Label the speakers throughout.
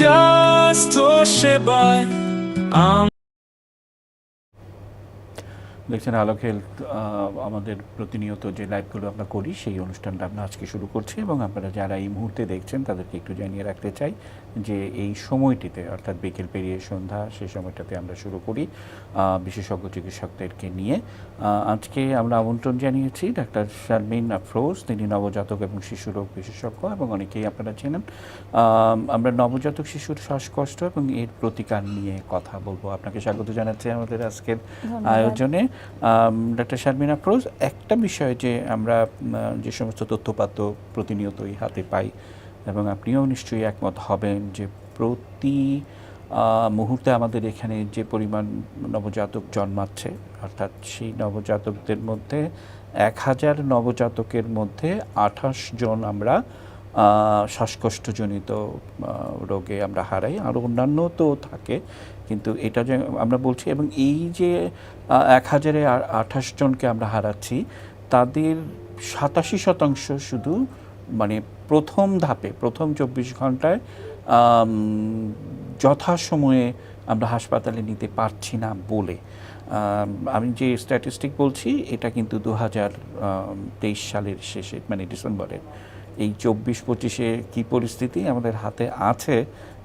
Speaker 1: স্বাস্থ্য সেবায় আম-
Speaker 2: দেখছেন আলোক হেলথ আমাদের প্রতিনিয়ত যে লাইভগুলো আমরা করি সেই অনুষ্ঠানটা আমরা আজকে শুরু করছি এবং আপনারা যারা এই মুহূর্তে দেখছেন তাদেরকে একটু জানিয়ে রাখতে চাই যে এই সময়টিতে অর্থাৎ বিকেল পেরিয়ে সন্ধ্যা সেই সময়টাতে আমরা শুরু করি বিশেষজ্ঞ চিকিৎসকদেরকে নিয়ে। আজকে আমরা আমন্ত্রণ জানিয়েছি ডাক্তার শারমিন আফরোজ তিনি নবজাতক এবং শিশু রোগ বিশেষজ্ঞ এবং অনেকেই আপনারা চেনেন। আমরা নবজাতক শিশুর শ্বাসকষ্ট এবং এর প্রতিকার নিয়ে কথা বলব। আপনাকে স্বাগত জানাচ্ছি আমাদের আজকের আয়োজনে। ডক্টর শারমিন আফরোজ একটা বিষয় যে আমরা যে সমস্ত তথ্যপাত্র প্রতিনিয়তই হাতে পাই এবং আপনিও নিশ্চয়ই একমত হবেন যে প্রতি মুহূর্তে আমাদের এখানে যে পরিমাণ নবজাতক জন্মাচ্ছে, অর্থাৎ সেই নবজাতকদের মধ্যে এক হাজার নবজাতকের মধ্যে আঠাশ জন আমরা শ্বাসকষ্টজনিত রোগে আমরা হারাই আরও অন্যান্য তো থাকে। কিন্তু এটা যে আমরা বলছি, এবং এই যে এক হাজারে আঠাশ জনকে আমরা হারাচ্ছি, তাদের সাতাশি শতাংশ শুধু মানে প্রথম ধাপে, প্রথম চব্বিশ ঘন্টায় যথাসময়ে আমরা হাসপাতালে নিতে পারছি না বলে। আমি যে স্ট্যাটিস্টিক বলছি, এটা কিন্তু দু হাজার তেইশ সালের শেষে মানে ডিসেম্বরের। এই চব্বিশ পঁচিশে কী পরিস্থিতি আমাদের হাতে আছে,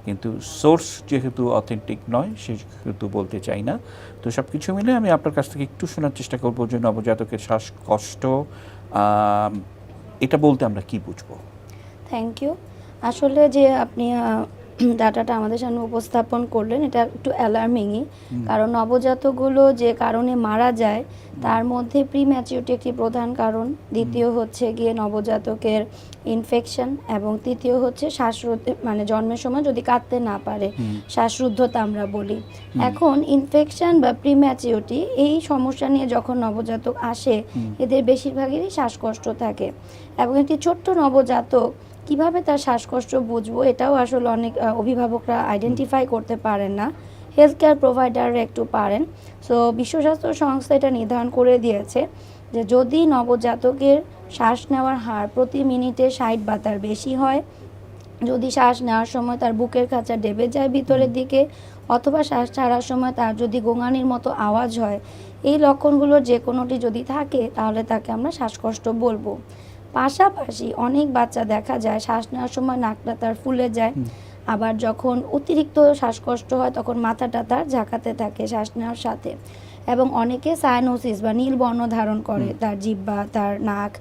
Speaker 2: কিন্তু সোর্স যেহেতু অথেন্টিক নয় সে সেহেতু বলতে চাই না। তো সব কিছু মিলে আমি আপনার কাছ থেকে একটু শোনার চেষ্টা করব যে নবজাতকের শ্বাসকষ্ট এটা বলতে আমরা কি বুঝব?
Speaker 3: থ্যাংক ইউ আসলে যে আপনি ডাটাটা আমাদের সামনে উপস্থাপন করলেন এটা একটু অ্যালার্মিংই কারণ নবজাতকগুলো যে কারণে মারা যায় তার মধ্যে প্রি ম্যাচিউরিটি একটি প্রধান কারণ। দ্বিতীয় হচ্ছে গিয়ে নবজাতকের ইনফেকশন এবং তৃতীয় হচ্ছে শ্বাসরোধ মানে জন্মের সময় যদি কাঁদতে না পারে শ্বাসরুদ্ধতা আমরা বলি। এখন ইনফেকশন বা প্রি ম্যাচিউরিটি এই সমস্যা নিয়ে যখন নবজাতক আসে এদের বেশিরভাগেরই শ্বাসকষ্ট থাকে। এবং একটি ছোট্ট নবজাতক কীভাবে তার শ্বাসকষ্ট বুঝব এটাও আসলে অনেক অভিভাবকরা আইডেন্টিফাই করতে পারেন না। হেলথ কেয়ার প্রোভাইডাররা একটু পারেন। সো বিশ্ব স্বাস্থ্য সংস্থা এটা নির্ধারণ করে দিয়েছে যে যদি নবজাতকের শ্বাস নেওয়ার হার প্রতি মিনিটে ষাট বা তার বেশি হয়, যদি শ্বাস নেওয়ার সময় তার বুকের খাঁচা ডেবে যায় ভিতরের দিকে, অথবা শ্বাস ছাড়ার সময় তার যদি গোঙানির মতো আওয়াজ হয়, এই লক্ষণগুলোর যে কোনোটি যদি থাকে, তাহলে তাকে আমরা শ্বাসকষ্ট বলব। পাশাপাশি অনেক বাচ্চা দেখা যায় শ্বাস নেওয়ার সময় নাকটা তার ফুলে যায়। আবার যখন অতিরিক্ত শ্বাসকষ্ট হয় তখন মাথাটা তার ঝাঁকাতে থাকে শ্বাস নেওয়ার সাথে। এবং অনেকে সায়ানোসিস বা নীল বর্ণ ধারণ করে তার জিহ্বা তার নাক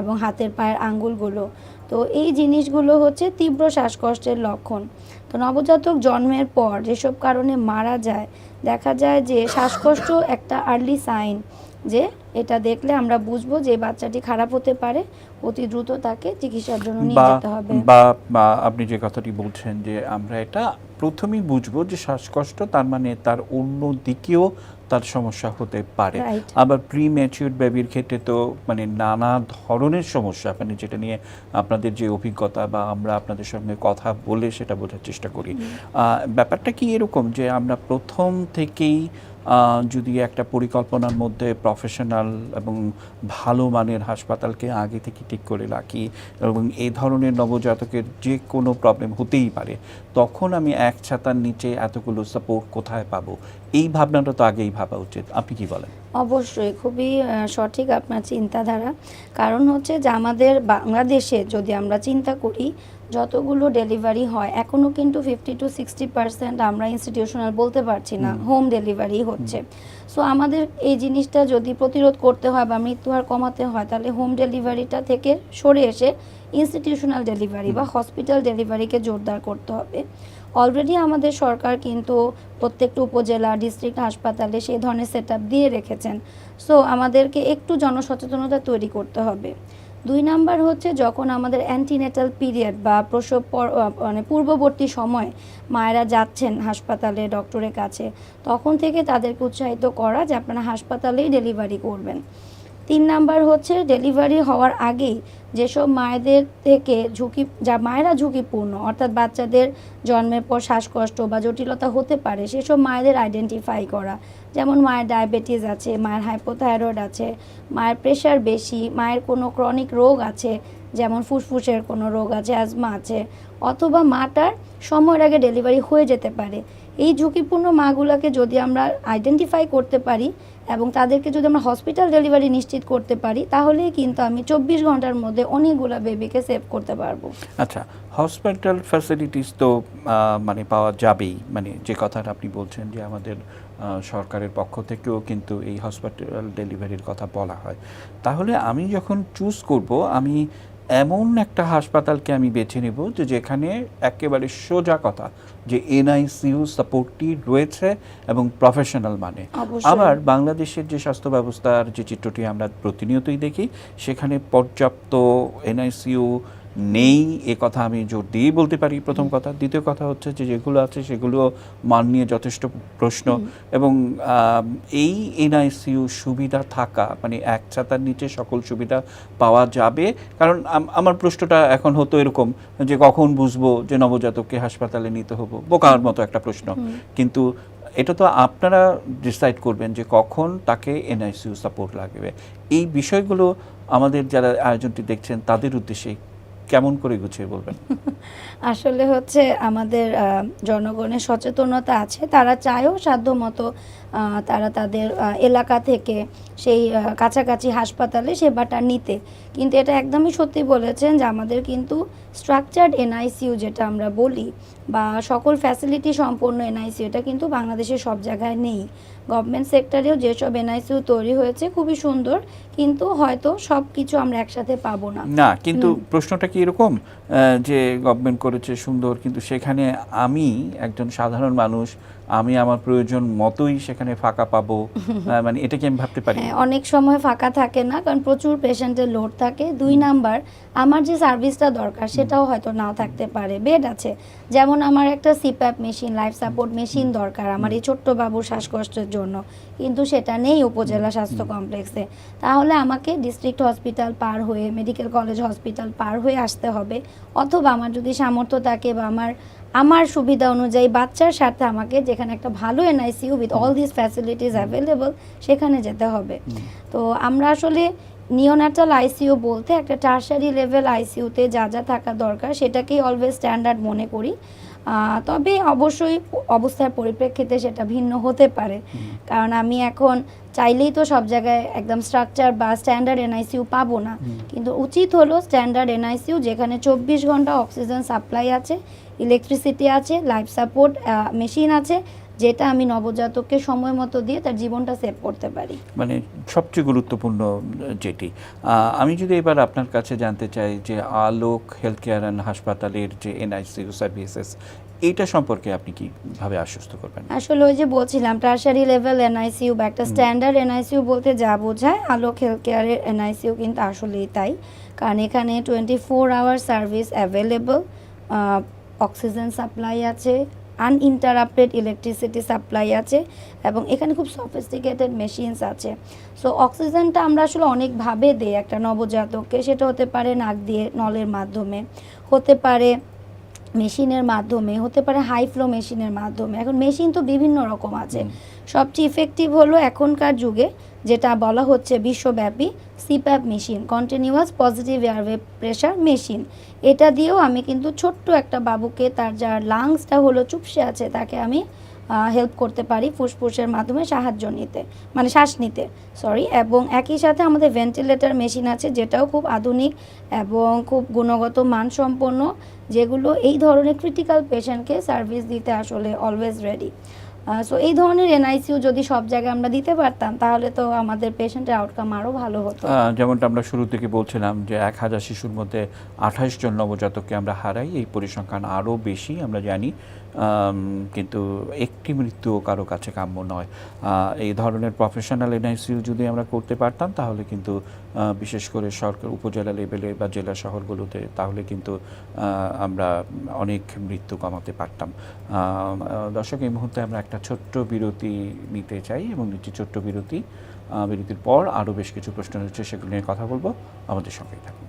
Speaker 3: এবং হাতের পায়ের আঙ্গুলগুলো। তো এই জিনিসগুলো হচ্ছে তীব্র শ্বাসকষ্টের লক্ষণ। তো নবজাতক জন্মের পর যেসব কারণে মারা যায় দেখা যায় যে শ্বাসকষ্ট একটা আর্লি সাইন যে এটা দেখলে আমরা বুঝব যে বাচ্চাটি খারাপ হতে পারে অতি দ্রুত তাকে চিকিৎসার জন্য নিয়ে যেতে হবে।
Speaker 2: বা বা আপনি যে কথাটি বলছেন যে আমরা এটা প্রথমেই বুঝব যে শ্বাসকষ্ট তার মানে তার অন্য দিকেও তার সমস্যা হতে পারে। আবার প্রি ম্যাচিউর বেবির ক্ষেত্রে তো মানে নানা ধরনের সমস্যা মানে যেটা নিয়ে আপনাদের যে অভিজ্ঞতা বা আমরা আপনাদের সঙ্গে কথা বলে সেটা বোঝার চেষ্টা করি। আহ, ব্যাপারটা কি এরকম যে আমরা প্রথম থেকেই যদি একটা পরিকল্পনার মধ্যে প্রফেশনাল এবং ভালো মানের হাসপাতালকে আগে থেকে ঠিক করে রাখি এবং এই ধরনের নবজাতকের যে কোনো প্রবলেম হতেই পারে, তখন আমি এক ছাতার নিচে এতগুলো সাপোর্ট কোথায় পাবো? এই ভাবনাটা তো আগেই ভাবা উচিত। আপনি কি বলেন?
Speaker 3: অবশ্যই, খুবই সঠিক আপনার চিন্তাধারা। কারণ হচ্ছে যে আমাদের বাংলাদেশে যদি আমরা চিন্তা করি যতগুলো ডেলিভারি হয় এখনও কিন্তু ফিফটি টু সিক্সটি পার্সেন্ট আমরা ইনস্টিটিউশনাল বলতে পারছি না হোম। ডেলিভারি হচ্ছে। সো আমাদের এই জিনিসটা যদি প্রতিরোধ করতে হয় বা মৃত্যুহার কমাতে হয় তাহলে হোম ডেলিভারিটা থেকে সরে এসে ইনস্টিটিউশনাল ডেলিভারি বা হসপিটাল ডেলিভারিকে জোরদার করতে হবে। অলরেডি আমাদের সরকার কিন্তু প্রত্যেকটা উপজেলা ডিস্ট্রিক্ট হাসপাতালে সেই ধরনের সেট দিয়ে রেখেছেন। সো আমাদেরকে একটু জনসচেতনতা তৈরি করতে হবে। দুই নাম্বার হচ্ছে যখন আমাদের অ্যান্টিনেটাল পিরিয়ড বা প্রসব পর- মানে পূর্ববর্তী সময় মায়েরা যাচ্ছেন হাসপাতালে, ডক্টরের কাছে, তখন থেকে তাদেরকে উৎসাহিত করা যে আপনারা হাসপাতালেই ডেলিভারি করবেন। তিন নাম্বার হচ্ছে ডেলিভারি হওয়ার আগেই যেসব মায়েদের থেকে ঝুঁকি, যা মায়েরা ঝুঁকিপূর্ণ, অর্থাৎ বাচ্চাদের জন্মের পর শ্বাসকষ্ট বা জটিলতা হতে পারে, সেসব মায়েদের আইডেন্টিফাই করা যেমন মায়ের ডায়াবেটিস আছে, মায়ের হাইপোথাইরয়েড আছে, মায়ের প্রেশার বেশি, মায়ের কোনো ক্রনিক রোগ আছে, যেমন ফুসফুসের কোনো রোগ আছে অ্যাজমা আছে, অথবা মাটার সময়ের আগে ডেলিভারি হয়ে যেতে পারে। এই ঝুঁকিপূর্ণ মাগুলোকে যদি আমরা আইডেন্টিফাই করতে পারি এবং তাদেরকে যদি আমরা হসপিটাল ডেলিভারি নিশ্চিত করতে পারি, তাহলেই কিন্তু আমি চব্বিশ ঘণ্টার মধ্যে অনেকগুলো বেবিকে সেভ করতে পারব।
Speaker 2: আচ্ছা হসপিটাল ফ্যাসিলিটিস তো মানে পাওয়া যাবেই। মানে যে কথাটা আপনি বলছেন যে আমাদের সরকারের পক্ষ থেকেও কিন্তু এই হসপিটাল ডেলিভারির কথা বলা হয়। তাহলে আমি যখন চুজ করব আমি এমন একটা হাসপাতালকে আমি বেছে নেব যে যেখানে একেবারে সোজা কথা যে এনআইসিইউ সাপোর্টটি রয়েছে এবং প্রফেশনাল মানে। আবার বাংলাদেশের যে স্বাস্থ্য ব্যবস্থার যে চিত্রটি আমরা প্রতিনিয়তই দেখি সেখানে পর্যাপ্ত এনআইসিইউ নেই এ কথা আমি জোর দিয়েই বলতে পারি প্রথম কথা। দ্বিতীয় কথা হচ্ছে যে যেগুলো আছে সেগুলো মান নিয়ে যথেষ্ট প্রশ্ন এবং এই এনআইসিইউ সুবিধা থাকা মানে এক ছাতার নিচে সকল সুবিধা পাওয়া যাবে। কারণ আমার প্রশ্নটা এখন হতো এরকম যে কখন বুঝব যে নবজাতককে হাসপাতালে নিতে হব? বোকার মতো একটা প্রশ্ন। কিন্তু এটা তো আপনারা ডিসাইড করবেন যে কখন তাকে এনআইসিইউ সাপোর্ট লাগবে। এই বিষয়গুলো আমাদের যারা আয়োজনটি দেখছেন তাদের উদ্দেশ্যে কেমন করে গুছিয়ে বলবেন?
Speaker 3: আসলে হচ্ছে আমাদের জনগণের সচেতনতা আছে। তারা চায়ও সাধ্য মতো তারা তাদের এলাকা থেকে সেই কাছাকাছি হাসপাতালে সেবাটা নিতে। কিন্তু এটা একদমই সত্যি বলেছেন যে আমাদের কিন্তু স্ট্রাকচার্ড এনআইসিইউ যেটা আমরা বলি, বা সকল ফ্যাসিলিটি সম্পন্ন এনআইসিইউ, এটা কিন্তু বাংলাদেশের সব জায়গায় নেই। গভর্নমেন্ট সেক্টরেও যেসব এনআইসিউ তৈরি হয়েছে খুবই সুন্দর কিন্তু হয়তো সব কিছু আমরা একসাথে পাবো না।
Speaker 2: না কিন্তু প্রশ্নটা কি এরকম? আহ, যে গভর্নমেন্ট করেছে সুন্দর কিন্তু সেখানে আমি একজন সাধারণ মানুষ আমি আমার প্রয়োজন মতোই সেখানে ফাঁকা পাবো। মানে এটা কি আমি ভাবতে পারি?
Speaker 3: হ্যাঁ অনেক সময় ফাঁকা থাকে না কারণ প্রচুর পেশেন্টের লোড থাকে। দুই নাম্বার আমার যে সার্ভিসটা দরকার সেটাও হয়তো নাও থাকতে পারে। বেড আছে। যেমন আমার একটা CPAP machine life support machine দরকার আমার এই ছোট্ট বাবুর শ্বাসকষ্টের জন্য। কিন্তু সেটা নেই উপজেলা স্বাস্থ্য কমপ্লেক্সে তাহলে আমাকে ডিস্ট্রিক্ট হসপিটাল পার হয়ে মেডিকেল কলেজ হসপিটাল পার হয়ে আসতে হবে। অথবা আমার যদি সামর্থ্য থাকে বা আমার আমার সুবিধা অনুযায়ী বাচ্চার সাথে আমাকে যেখানে একটা ভালো NICU with all this facilities available সেখানে যেতে হবে। তো আমরা আসলে নিওনাটাল আইসিইউ বলতে একটা টার্সারি লেভেল আইসিইউতে যা যা থাকা দরকার সেটাকেই অলওয়েজ স্ট্যান্ডার্ড মনে করি। তবে অবশ্যই অবস্থার পরিপ্রেক্ষিতে সেটা ভিন্ন হতে পারে। কারণ আমি এখন চাইলেই তো সব জায়গায় একদম স্ট্রাকচার বা স্ট্যান্ডার্ড এনআইসিইউ পাবো না। কিন্তু উচিত হলো স্ট্যান্ডার্ড এনআইসিইউ যেখানে চব্বিশ ঘণ্টা অক্সিজেন সাপ্লাই আছে ইলেকট্রিসিটি আছে লাইফ সাপোর্ট মেশিন আছে যেটা আমি নবজাতককে সময় মতো দিয়ে তার জীবনটা সেভ করতে পারি।
Speaker 2: মানে সবচেয়ে গুরুত্বপূর্ণ যেটি। আমি যদি এবার আপনার কাছে জানতে চাই যে আলোক হেলথ কেয়ার অ্যান্ড হাসপাতালের যে এনআইসিইউ সার্ভিসেস এইটা সম্পর্কে আপনি কীভাবে আশ্বস্ত করবেন?
Speaker 3: আসলে ওই যে বলছিলাম টার্সারি লেভেল এনআইসিইউ বা একটা স্ট্যান্ডার্ড এনআইসিইউ বলতে যা বোঝায় আলোক হেলথ কেয়ারের এনআইসিইউ কিন্তু আসলেই তাই। কারণ এখানে twenty four hour service available oxygen supply আছে আনইন্টারাপ্টেড ইলেকট্রিসিটি সাপ্লাই আছে এবং এখানে খুব সফিস্টিকেটেড মেশিনস আছে। সো অক্সিজেনটা আমরা আসলে অনেকভাবে দিই একটা নবজাতককে সেটা হতে পারে নাক দিয়ে নলের মাধ্যমে হতে পারে মেশিনের মাধ্যমে হতে পারে হাই ফ্লো মেশিনের মাধ্যমে। এখন মেশিন তো বিভিন্ন রকম আছে। সবচেয়ে ইফেক্টিভ হলো এখনকার যুগে যেটা বলা হচ্ছে বিশ্বব্যাপী CPAP machine continuous positive airway pressure machine এটা দিয়েও আমি কিন্তু ছোট্ট একটা বাবুকে, তার যার লাংসটা হলো চুপসে আছে, তাকে আমি হেল্প করতে পারি ফুসফুসের মাধ্যমে সাহায্য নিতে মানে শ্বাস নিতে সরি এবং একই সাথে আমাদের ভেন্টিলেটর মেশিন আছে, যেটাও খুব আধুনিক এবং খুব গুণগত মানসম্পন্ন, যেগুলো এই ধরনের ক্রিটিক্যাল পেশেন্টকে সার্ভিস দিতে আসলে অলওয়েজ রেডি সো এই ধরনের এনআইসিউ যদি সব জায়গায় আমরা দিতে পারতাম, তাহলে তো আমাদের পেশেন্টের আউটকাম আরও ভালো হতো।
Speaker 2: যেমনটা আমরা শুরু থেকে বলছিলাম যে এক হাজার শিশুর মধ্যে আঠাশ জন নবজাতককে আমরা হারাই, এই পরিসংখ্যান আরও বেশি আমরা জানি। কিন্তু একটি মৃত্যুও কারও কাছে কাম্য নয়। এই ধরনের প্রফেশনাল এনআইসিউ যদি আমরা করতে পারতাম, তাহলে কিন্তু বিশেষ করে সরকার উপজেলা লেভেলে বা জেলা শহরগুলোতে, তাহলে কিন্তু আমরা অনেক মৃত্যু কমাতে পারতাম। দর্শক, এই মুহূর্তে আমরা একটা ছোট্ট বিরতি নিতে চাই এবং নিচ্ছি ছোট্ট বিরতি। বিরতির পর আরও বেশ কিছু প্রশ্ন রয়েছে, সেগুলো নিয়ে কথা বলব। আমাদের সঙ্গেই থাকুন।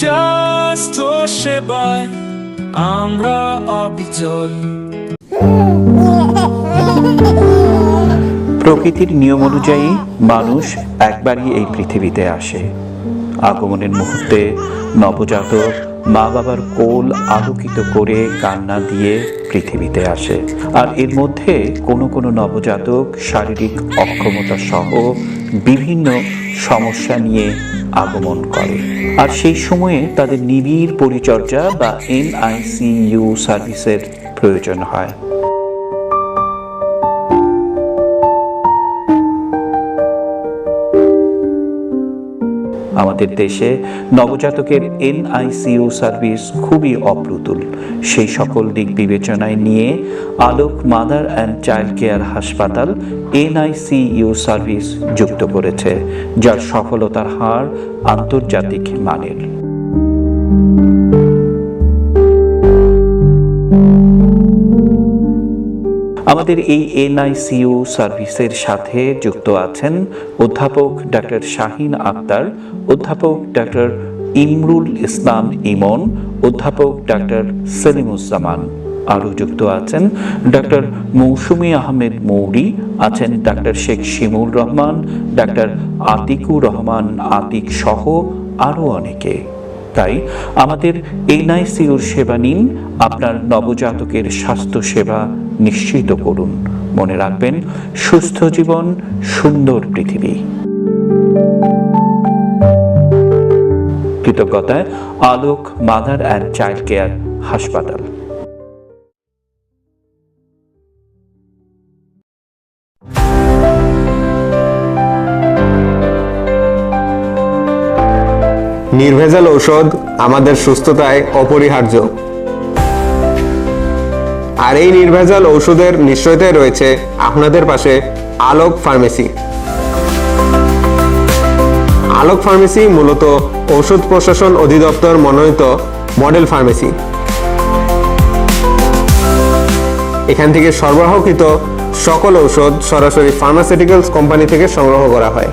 Speaker 1: স্বাস্থ্য সেবায় আমরা অবিচল।
Speaker 2: প্রকৃতির নিয়ম অনুযায়ী মানুষ একবারই এই পৃথিবীতে আসে। আগমনের মুহূর্তে নবজাতক মা বাবার কোল আলোকিত করে কান্না দিয়ে পৃথিবীতে আসে। আর এর মধ্যে কোনো কোনো নবজাতক শারীরিক অক্ষমতা সহ বিভিন্ন সমস্যা নিয়ে আগমন করে। আর সেই সময়ে তাদের নিবিড় পরিচর্যা বা এনআইসিইউ সার্ভিসের প্রয়োজন হয়। আমাদের দেশে নবজাতকের এনআইসিইউ সার্ভিস খুবই অপ্রতুল। সেই সকল দিক বিবেচনায় নিয়ে Alok, mother and child care হাসপাতাল এনআইসিইউ সার্ভিস যুক্ত করেছে, যার সফলতার হার আন্তর্জাতিক মানের। আমাদের এই এনআইসিইউ সার্ভিসের সাথে যুক্ত আছেন অধ্যাপক ডাক্তার শাহিন আক্তার অধ্যাপক ডাক্তার ইমরুল ইসলাম ইমন, অধ্যাপক ডাক্তার সেলিমুজ্জামান। আরও যুক্ত আছেন ডাক্তার মৌসুমি আহমেদ মৌরি, আছেন ডাক্তার শেখ শিমুল রহমান ডাক্তার আতিকুর রহমান আতিক সহ আরও অনেকে। তাই আমাদের এনআইসিউর সেবা নিন, আপনার নবজাতকের স্বাস্থ্য সেবা নিশ্চিত করুন। মনে রাখবেন, সুস্থ জীবন, সুন্দর পৃথিবী। কৃতজ্ঞতায় Alok mother and child care হাসপাতাল।
Speaker 4: নির্ভেজাল ঔষধ আমাদের সুস্থতায় অপরিহার্য। আর এই নির্ভেজাল ঔষধের নিশ্চয়তায় রয়েছে আপনাদের পাশে আলোক ফার্মেসি। আলোক ফার্মেসি মূলত ঔষধ প্রশাসন অধিদপ্তর মনোনীত মডেল ফার্মেসি। এখান থেকে সরবরাহকৃত সকল ঔষধ সরাসরি ফার্মাসিউটিক্যালস কোম্পানি থেকে সংগ্রহ করা হয়।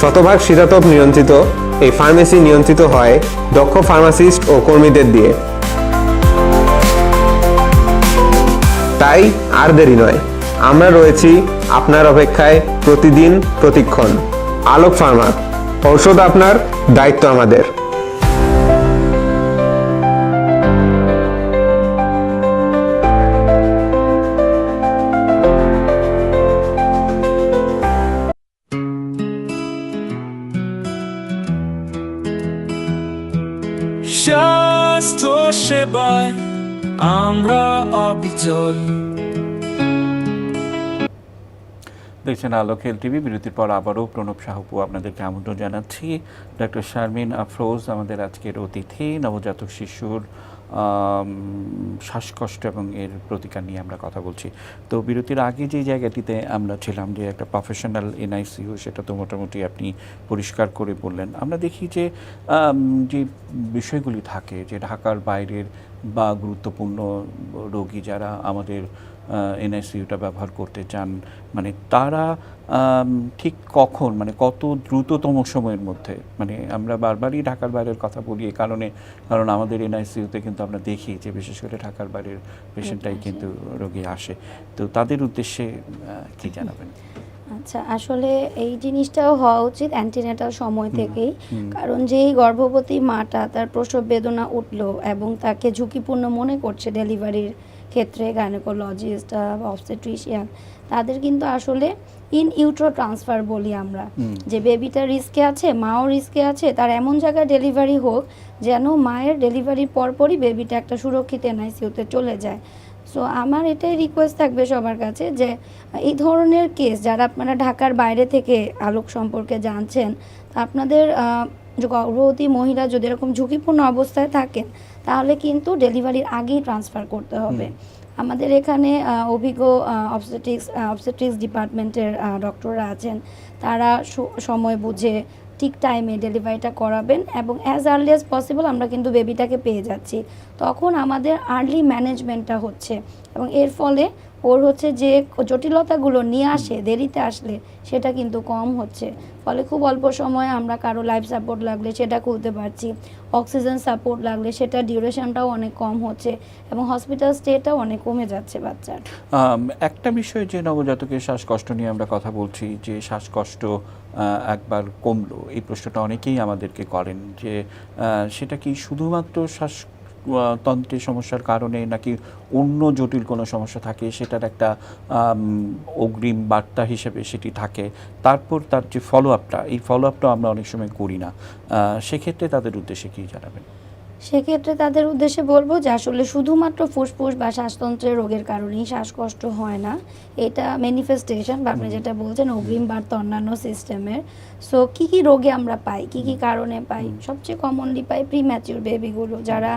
Speaker 4: শতভাগ শীতাতপ নিয়ন্ত্রিত, এই ফার্মেসি নিয়ন্ত্রিত হয় দক্ষ ফার্মাসিস্ট ও কর্মীদের দিয়ে। তাই আর দেরি নয়, আমরা রয়েছি আপনার অপেক্ষায় প্রতিদিন প্রতিক্ষণ। আলোক ফার্মা ঔষধ আপনার দায়িত্ব আমাদের।
Speaker 1: স্বাস্থ্য সেবায় আমরা অবিচল।
Speaker 2: দেখছেন আলোক হেল টিভি। বিরতির পর আবারও প্রণব সাহপু আপনাদেরকে আমন্ত্রণ জানাচ্ছি। ডক্টর শারমিন আফরোজ আমাদের আজকের অতিথি, নবজাতক শিশুর শ্বাসকষ্ট এবং এর প্রতিকার নিয়ে আমরা কথা বলছি। তো বিরতির আগে যে জায়গাটিতে আমরা ছিলাম, যে একটা প্রফেশনাল এনআইসিইউ সেটা তো মোটামুটি আপনি পরিষ্কার করে বললেন। আমরা দেখি যে যে বিষয়গুলি থাকে, যে ঢাকার বাইরের বা গুরুত্বপূর্ণ রোগী যারা আমাদের এনআইসিইউটা ব্যবহার করতে চান মানে তারা ঠিক কখন মানে কত দ্রুততম সময়ের মধ্যে মানে আমরা বারবারই ঢাকার বাইরের কথা বলি এই কারণে কারণ আমাদের এনআইসিইউতে কিন্তু আমরা দেখি যে বিশেষ করে ঢাকার বাইরের পেশেন্টটাই কিন্তু রোগী আসে। তো তাদের উদ্দেশ্যে কি জানাবেন?
Speaker 3: আচ্ছা আসলে এই জিনিসটাও হওয়া উচিত অ্যান্টিনেটাল সময় থেকেই কারণ যেই গর্ভবতী মাটা তার প্রসব বেদনা উঠল এবং তাকে ঝুঁকিপূর্ণ মনে করছে ডেলিভারির ক্ষেত্রে গাইনোকোলজিস্ট অবস্টেট্রিশিয়ান তাদের কিন্তু আসলে ইন ইউট্রো ট্রান্সফার বলি আমরা। যে বেবিটা রিস্কে আছে মাও রিস্কে আছে তার এমন জায়গায় ডেলিভারি হোক যেন মায়ের ডেলিভারির পরপরই বেবিটা একটা সুরক্ষিত এনআইসিউতে চলে যায়। সো আমার এটাই রিকোয়েস্ট থাকবে সবার কাছে যে এই ধরনের কেস যারা আপনারা ঢাকার বাইরে থেকে আলোক সম্পর্কে জানছেন আপনাদের গর্ভবতী মহিলা যদি এরকম ঝুঁকিপূর্ণ অবস্থায় থাকেন তাহলে কিন্তু ডেলিভারির আগেই ট্রান্সফার করতে হবে। আমাদের এখানে অভিজ্ঞ অবস্টেটিক্স অবস্টেট্রিক্স ডিপার্টমেন্টের ডক্টররা আছেন। তারা সময় বুঝে ঠিক টাইমে ডেলিভারিটা করাবেন এবং অ্যাজ আর্লি অ্যাজ পসিবল আমরা কিন্তু বেবিটাকে পেয়ে যাচ্ছি। তখন আমাদের আর্লি ম্যানেজমেন্টটা হচ্ছে এবং এর ফলে ওর হচ্ছে যে জটিলতাগুলো নিয়ে আসে, দেরিতে আসলে সেটা কিন্তু কম হচ্ছে। ফলে খুব অল্প সময়ে আমরা কারও লাইফ সাপোর্ট লাগলে সেটা খুলতে পারছি। অক্সিজেন সাপোর্ট লাগলে সেটা ডিউরেশনটাও অনেক কম হচ্ছে এবং হসপিটাল স্টেটাও অনেক কমে যাচ্ছে বাচ্চার।
Speaker 2: একটা বিষয় যে নবজাতকের শ্বাসকষ্ট নিয়ে আমরা কথা বলছি, যে শ্বাসকষ্ট একবার কমলো, এই প্রশ্নটা অনেকেই আমাদেরকে করেন যে সেটা কি শুধুমাত্র শ্বাস তন্ত্রের সমস্যার কারণে নাকি অন্য জটিল কোনো সমস্যা থাকে, সেটার একটা অগ্রিম বার্তা হিসেবে সেটি থাকে। তারপর তার যে ফলো আপটা এই ফলো আপটা আমরা অনেক সময় করি না। সেক্ষেত্রে তাদের উদ্দেশ্যে কী জানাবেন?
Speaker 3: সেক্ষেত্রে তাদের উদ্দেশ্যে বলব যে আসলে শুধুমাত্র ফুসফুস বা শ্বাসতন্ত্রের রোগের কারণেই শ্বাসকষ্ট হয় না। এটা ম্যানিফেস্টেশন বা আপনি যেটা বলছেন অগ্রিম বার্তা অন্যান্য সিস্টেমের। সো কি কি রোগে আমরা পাই কি কি কারণে পাই? সবচেয়ে কমনলি পাই প্রি ম্যাচিউর বেবিগুলো যারা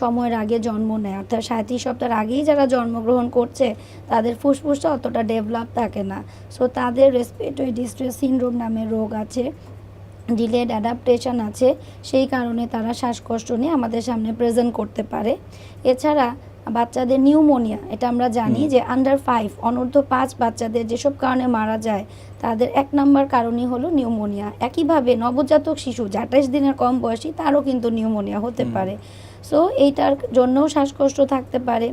Speaker 3: সময়ের আগে জন্ম নেয়। অর্থাৎ সাঁত্রিশ সপ্তাহের আগেই যারা জন্মগ্রহণ করছে তাদের ফুসফুসটা অতটা ডেভেলপ থাকে না। সো তাদের রেসপিরেটরি ডিস্ট্রেস সিনড্রোম নামের রোগ আছে। ডিলেড অ্যাডাপ্টেশন আছে সেই কারণে তারা শ্বাসকষ্ট নিয়ে আমাদের সামনে প্রেজেন্ট করতে পারে। এছাড়া বাচ্চাদের নিউমোনিয়া এটা আমরা জানি যে আন্ডার ফাইভ অনূর্ধ্ব পাঁচ বাচ্চাদের যেসব কারণে মারা যায় তাদের এক নম্বর কারণই হলো নিউমোনিয়া। একইভাবে নবজাতক শিশু যে আঠাশ দিনের কম বয়সী তারও কিন্তু নিউমোনিয়া হতে পারে। সো এইটার জন্যও শ্বাসকষ্ট থাকতে পারে।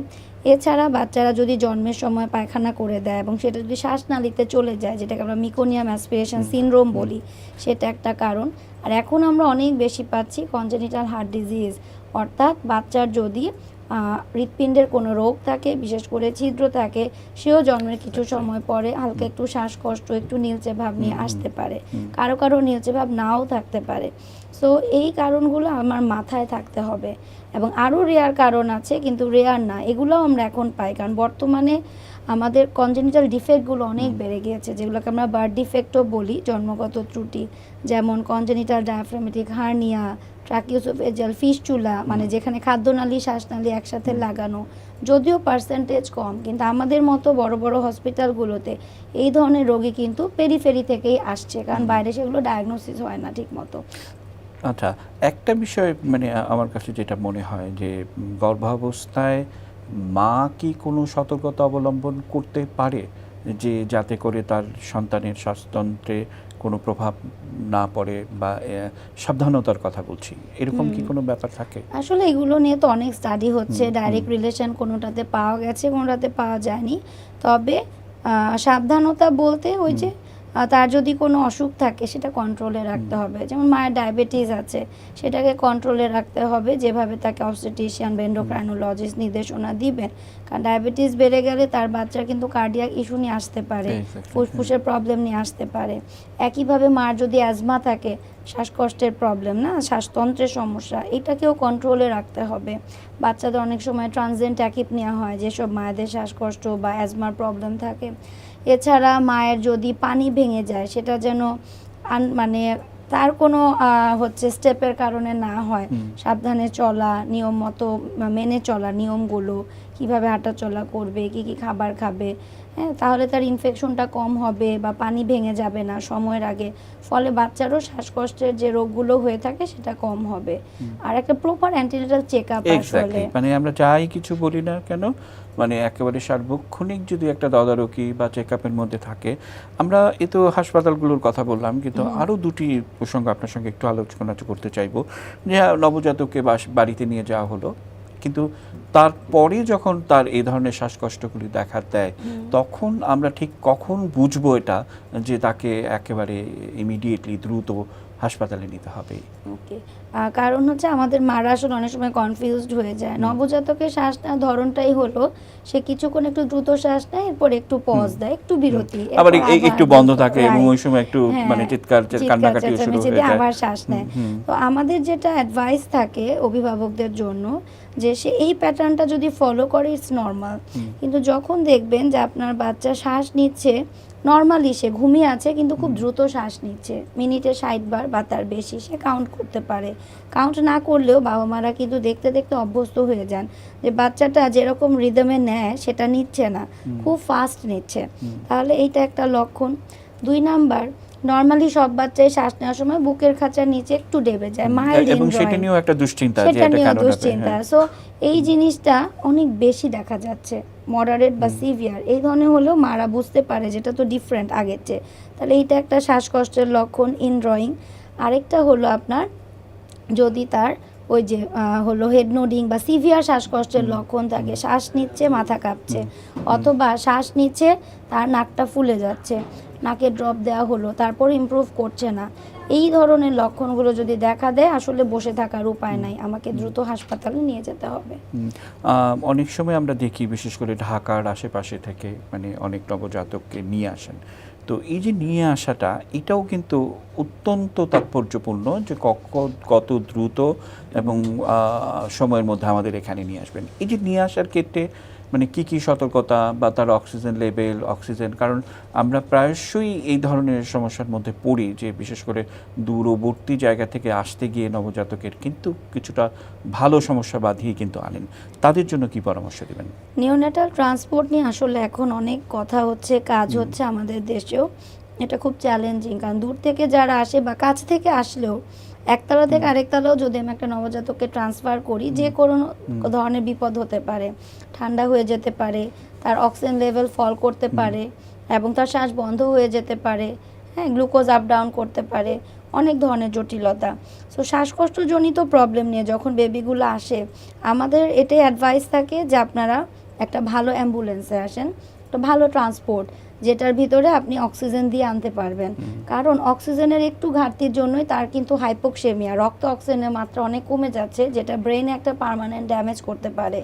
Speaker 3: এছাড়া বাচ্চারা যদি জন্মের সময় পায়খানা করে দেয় এবং সেটা যদি শ্বাসনালীতে চলে যায় যেটাকে আমরা মিকোনিয়াম অ্যাসপিরেশন সিনড্রোম বলি সেটা একটা কারণ। আর এখন আমরা অনেক বেশি পাচ্ছি কনজেনিটাল হার্ট ডিজিজ অর্থাৎ বাচ্চার যদি হৃৎপিণ্ডের কোনো রোগ থাকে বিশেষ করে ছিদ্র থাকে সেও জন্মের কিছু সময় পরে হালকা একটু শ্বাসকষ্ট একটু নীলচে ভাব নিয়ে আসতে পারে। কারও কারও নীলচে ভাব নাও থাকতে পারে। সো এই কারণগুলো আমার মাথায় থাকতে হবে। এবং আরও রেয়ার কারণ আছে কিন্তু রেয়ার না। এগুলোও আমরা এখন পাই। কারণ বর্তমানে আমাদের কনজেনিটাল ডিফেক্টগুলো অনেক বেড়ে গিয়েছে। যেগুলোকে আমরা বার্থ ডিফেক্টও বলি জন্মগত ত্রুটি। যেমন congenital diaphragmatic hernia tracheoesophageal fistula মানে যেখানে খাদ্যনালী শ্বাসনালী একসাথে লাগানো। যদিও পার্সেন্টেজ কম কিন্তু আমাদের মতো বড় বড় হসপিটালগুলোতে এই ধরনের রোগী কিন্তু পেরিফেরি থেকেই আসছে। কারণ বাইরে সেগুলো ডায়াগনোসিস হয় না ঠিক মতো
Speaker 2: আচ্ছা একটা বিষয় মানে আমার কাছে যেটা মনে হয় যে গর্ভাবস্থায় মা কি কোনো সতর্কতা অবলম্বন করতে পারে? যে যাতে করে তার সন্তানের শ্বাসতন্ত্রে কোনো প্রভাব না পড়ে বা সাবধানতার কথা বলছি। এরকম কি কোনো ব্যাপার থাকে?
Speaker 3: আসলে এগুলো নিয়ে তো অনেক স্টাডি হচ্ছে। ডাইরেক্ট রিলেশন কোনোটাতে পাওয়া গেছে কোনোটাতে পাওয়া যায়নি। তবে সাবধানতা বলতে ওই যে তার যদি কোনো অসুখ থাকে সেটা কন্ট্রোলে রাখতে হবে। যেমন মায়ের ডায়াবেটিস আছে সেটাকে কন্ট্রোলে রাখতে হবে যেভাবে তাকে অবস্টেটিশিয়ান বেন্ডোক্রাইনোলজিস্ট নির্দেশনা দিবেন। কারণ ডায়াবেটিস বেড়ে গেলে তার বাচ্চার কিন্তু কার্ডিয়াক ইস্যু নিয়ে আসতে পারে ফুসফুসের প্রবলেম নিয়ে আসতে পারে। একইভাবে মার যদি অ্যাজমা থাকে শ্বাসকষ্টের প্রবলেম না শ্বাসতন্ত্রের সমস্যা এটাকেও কন্ট্রোলে রাখতে হবে। বাচ্চাদের অনেক সময় ট্রানজেন্ট অ্যাকিপ নেওয়া হয় যেসব মায়েদের শ্বাসকষ্ট বা অ্যাজমার প্রবলেম থাকে। এছাড়া মায়ের যদি পানি ভেঙে যায় সেটা যেন মানে তার কোনো হচ্ছে স্টেপের কারণে না হয়। সাবধানে চলা নিয়ম মতো মেনে চলা নিয়মগুলো কীভাবে হাঁটা চলা করবে কি কি খাবার খাবে তাহলে তার ইনফেকশনটা কম হবে বা পানি ভেঙে যাবে না সময়ের আগে। ফলে বাচ্চারও শ্বাসকষ্টের যে রোগগুলো হয়ে থাকে সেটা কম হবে। আর একটা প্রপার অ্যান্টিনেটাল চেক আপ আসলে
Speaker 2: মানে আমরা যাই কিছু বলি না কেন মানে একেবারে সার্বক্ষণিক যদি একটা তদারকি বা চেক আপের মধ্যে থাকে আমরা এ তো হাসপাতালগুলোর কথা বললাম কিন্তু আরও দুটি প্রসঙ্গ আপনার সঙ্গে একটু আলোচনা করতে চাইব। যে নবজাতককে বাড়িতে নিয়ে যাওয়া হলো। কিন্তু তারপরে যখন তার এই ধরনের শ্বাসকষ্টগুলি দেখা দেয় তখন আমরা ঠিক কখন বুঝব এটা যে তাকে একেবারে ইমিডিয়েটলি দ্রুত হাসপাতালে নিতে হবে?
Speaker 3: ওকে। কারণ হচ্ছে আমাদের মারা আসলে অনেক সময় কনফিউজড হয়ে যায়। নবজাতকের শ্বাস নেওয়ার ধরনটাই হলো সে কিছুক্ষণ একটু দ্রুত শ্বাস নেয় এরপর একটু পজ দেয় একটু বিরতি
Speaker 2: আবার একটু বন্ধ থাকে এবং ওই সময় একটু
Speaker 3: হ্যাঁ,
Speaker 2: মানে চিৎকার
Speaker 3: চিৎকার
Speaker 2: কান্নাকাটি শুরু হয়ে যায়।
Speaker 3: আবার শ্বাস নেয়। তো আমাদের যেটা অ্যাডভাইস থাকে অভিভাবকদের জন্য যে সে এই প্যাটার্নটা যদি ফলো করে ইটস নর্মাল কিন্তু যখন দেখবেন যে আপনার বাচ্চা শ্বাস নিচ্ছে নর্মালি সে ঘুমিয়ে আছে কিন্তু খুব দ্রুত শ্বাস নিচ্ছে। মিনিটে ষাট বার বা তার বেশি সে কাউন্ট করতে পারে। কাউন্ট না করলেও বাবা মারা কিন্তু দেখতে দেখতে অভ্যস্ত হয়ে যান যে বাচ্চাটা যেরকম রিদমে নেয় সেটা নিচ্ছে না। খুব ফাস্ট নিচ্ছে। তাহলে এইটা একটা লক্ষণ। দুই নাম্বার নর্মালি সব বাচ্চাই শ্বাস নেওয়ার সময় বুকের খাঁচার নিচে একটু ডেবে যায়। মাইল্ড
Speaker 2: এবং সেটা নিয়েও একটা দুশ্চিন্তা
Speaker 3: সেটা নিয়েও দুশ্চিন্তা।
Speaker 2: হ্যাঁ।
Speaker 3: সো এই জিনিসটা অনেক বেশি দেখা যাচ্ছে মডারেট বা সিভিয়ার এই ধরনের হলেও মারা বুঝতে পারে যেটা তো ডিফারেন্ট আগের চেয়ে। তাহলে এইটা একটা শ্বাসকষ্টের লক্ষণ ইন ড্রয়িং আরেকটা হলো আপনার যদি তার ওই যে হলো হেড নোডিং বা সিভিয়ার শ্বাসকষ্টের লক্ষণ থাকে শ্বাস নিচ্ছে মাথা কাঁপছে। অথবা শ্বাস নিচ্ছে তার নাকটা ফুলে যাচ্ছে। নাকে ড্রপ দেওয়া হলো তারপর ইমপ্রুভ করছে না। এই ধরনের লক্ষণগুলো যদি দেখা দেয় আসলে বসে থাকার উপায় নাই। আমাকে দ্রুত হাসপাতালে নিয়ে যেতে হবে।
Speaker 2: অনেক সময় আমরা দেখি বিশেষ করে ঢাকার আশেপাশে থেকে মানে অনেক নবজাতককে নিয়ে আসেন। তো এই যে নিয়ে আসাটা এটাও কিন্তু অত্যন্ত তাৎপর্যপূর্ণ যে কত দ্রুত এবং সময়ের মধ্যে আমাদের এখানে নিয়ে আসবেন। এই যে নিয়ে আসার ক্ষেত্রে মানে কি কি সতর্কতা বা তার অক্সিজেন লেভেল অক্সিজেন কারণ আমরা প্রায়শই এই ধরনের সমস্যার মধ্যে পড়ি যে বিশেষ করে দূরবর্তী জায়গা থেকে আসতে গিয়ে নবজাতকের কিন্তু কিছুটা ভালো সমস্যা বাঁধিয়ে কিন্তু আনেন। তাদের জন্য কি পরামর্শ দেবেন?
Speaker 3: নিওনেটাল ট্রান্সপোর্ট নিয়ে আসলে এখন অনেক কথা হচ্ছে কাজ হচ্ছে আমাদের দেশেও। এটা খুব চ্যালেঞ্জিং কারণ দূর থেকে যারা আসে বা কাছ থেকে আসলেও একতলা থেকে আরেকতলাও যদি আমি একটা নবজাতককে ট্রান্সফার করি যে কোনো ধরনের বিপদ হতে পারে। ঠান্ডা হয়ে যেতে পারে তার অক্সিজেন লেভেল ফল করতে পারে এবং তার শ্বাস বন্ধ হয়ে যেতে পারে হ্যাঁ গ্লুকোজ আপ ডাউন করতে পারে অনেক ধরনের জটিলতা। সো শ্বাসকষ্টজনিত প্রবলেম নিয়ে যখন বেবিগুলো আসে আমাদের এটাই অ্যাডভাইস থাকে যে আপনারা একটা ভালো অ্যাম্বুলেন্সে আসেন একটা ভালো ট্রান্সপোর্ট যেটার ভিতরে আপনি অক্সিজেন দিয়ে আনতে পারবেন। কারণ অক্সিজেনের একটু ঘাটতির জন্যই তার কিন্তু হাইপোক্সেমিয়া রক্ত অক্সিজেনের মাত্রা অনেক কমে যাচ্ছে যেটা ব্রেনে একটা পার্মানেন্ট ড্যামেজ করতে পারে।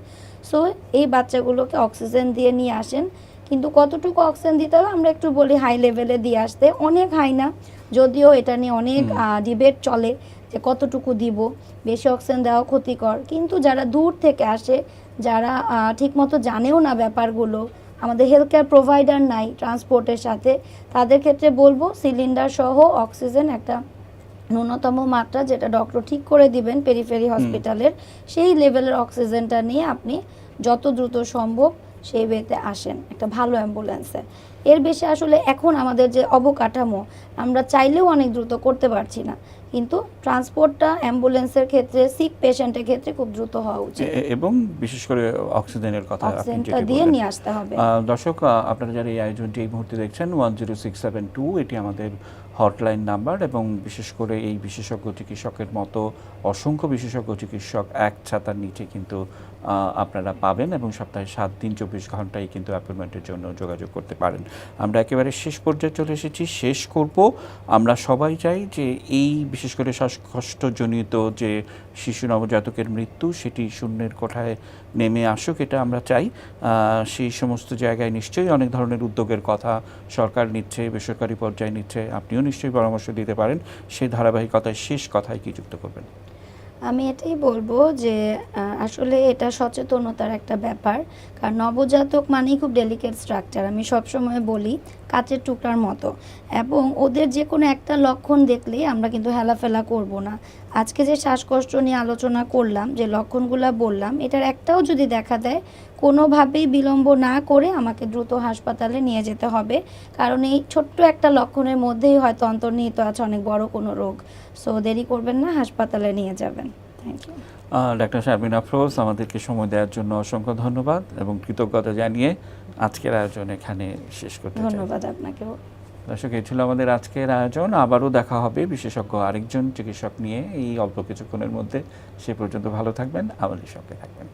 Speaker 3: সো এই বাচ্চাগুলোকে অক্সিজেন দিয়ে নিয়ে আসেন। কিন্তু কতটুকু অক্সিজেন দিতে হবে আমরা একটু বলি হাই লেভেলে দিয়ে আসতে। অনেক হাই না। যদিও এটা নিয়ে অনেক ডিবেট চলে যে কতটুকু দিব বেশি অক্সিজেন দেওয়া ক্ষতিকর। কিন্তু যারা দূর থেকে আসে যারা ঠিকমতো জানেও না ব্যাপারগুলো আমাদের হেলথ কেয়ার প্রোভাইডার নাই ট্রান্সপোর্টের সাথে। তাদের ক্ষেত্রে বলব সিলিন্ডার সহ অক্সিজেন একটা ন্যূনতম মাত্রা যেটা ডক্টর ঠিক করে দিবেন পেরিফেরি হসপিটালের সেই লেভেলের অক্সিজেনটা নিয়ে আপনি যত দ্রুত সম্ভব সেই ওয়েতে আসেন। একটা ভালো অ্যাম্বুলেন্সে এর বেশি আসলে এখন আমাদের যে অবকাঠামো আমরা চাইলেও অনেক দ্রুত করতে পারছি না। কিন্তু ট্রান্সপোর্টটা অ্যাম্বুলেন্সের ক্ষেত্রে সিক পেশেন্টের ক্ষেত্রে খুব দ্রুত হওয়া উচিত।
Speaker 2: এবং বিশেষ করে অক্সিজেনের কথা
Speaker 3: অক্সিজেনটা দিয়ে নিয়ে আসতে হবে।
Speaker 2: দর্শক আপনারা যারা এই আয়োজনটি এই মুহূর্তে দেখছেন one zero six seven two এটি আমাদের হটলাইন নাম্বার এবং বিশেষ করে এই বিশেষজ্ঞ চিকিৎসকের মতো অসংখ্য বিশেষজ্ঞ চিকিৎসক এক ছাতার নিচে কিন্তু আপনারা পাবেন এবং সপ্তাহে সাত দিন চব্বিশ ঘন্টায় কিন্তু অ্যাপয়েন্টমেন্টের জন্য যোগাযোগ করতে পারেন। আমরা একেবারে শেষ পর্যায়ে চলে এসেছি, শেষ করব। আমরা সবাই চাই যে এই বিশেষ করে শ্বাসকষ্টজনিত যে শিশু নবজাতকের মৃত্যু, সেটি শূন্যের কোঠায় নেমে আসুক, এটা আমরা চাই। সেই সমস্ত জায়গায় নিশ্চয়ই অনেক ধরনের উদ্যোগের কথা সরকার নিচ্ছে, বেসরকারি পর্যায়ে নিচ্ছে। আপনিও নিশ্চয়ই পরামর্শ দিতে পারেন। সেই ধারাবাহিকতায় শেষ কথায় কি যুক্ত করবেন?
Speaker 3: আমি এটাই বলব যে আসলে এটা সচেতনতার একটা ব্যাপার। কারণ নবজাতক মানেই খুব ডেলিকেট স্ট্রাকচার আমি সবসময় বলি কাচের টুকরার মতো। এবং ওদের যে কোনো একটা লক্ষণ দেখলেই আমরা কিন্তু হেলাফেলা করব না। আজকে যে শ্বাসকষ্ট নিয়ে আলোচনা করলাম, যে লক্ষণগুলো বললাম, এটার একটাও যদি দেখা দেয় কোনোভাবেই বিলম্ব না করে আমাকে দ্রুত হাসপাতালে নিয়ে যেতে হবে। কারণ এই ছোট্ট একটা লক্ষণের মধ্যেই হয়তো অন্তর্নিহিত আছে অনেক বড় কোনো রোগ। সো দেরি করবেন না হাসপাতালে নিয়ে যাবেন। Thank you
Speaker 2: doctor Sharmin Afroz আমাদেরকে সময় দেওয়ার জন্য অসংখ্য ধন্যবাদ এবং কৃতজ্ঞতা জানিয়ে আজকের আয়োজন এখানে শেষ করতে
Speaker 3: ধন্যবাদ আপনাকেও।
Speaker 2: দর্শক এই ছিল আমাদের আজকের আয়োজন। আবারও দেখা হবে বিশেষজ্ঞ আরেকজন চিকিৎসক নিয়ে। এই অল্প কিছুক্ষণের মধ্যে সে পর্যন্ত ভালো থাকবেন আমাদের সঙ্গে থাকবেন।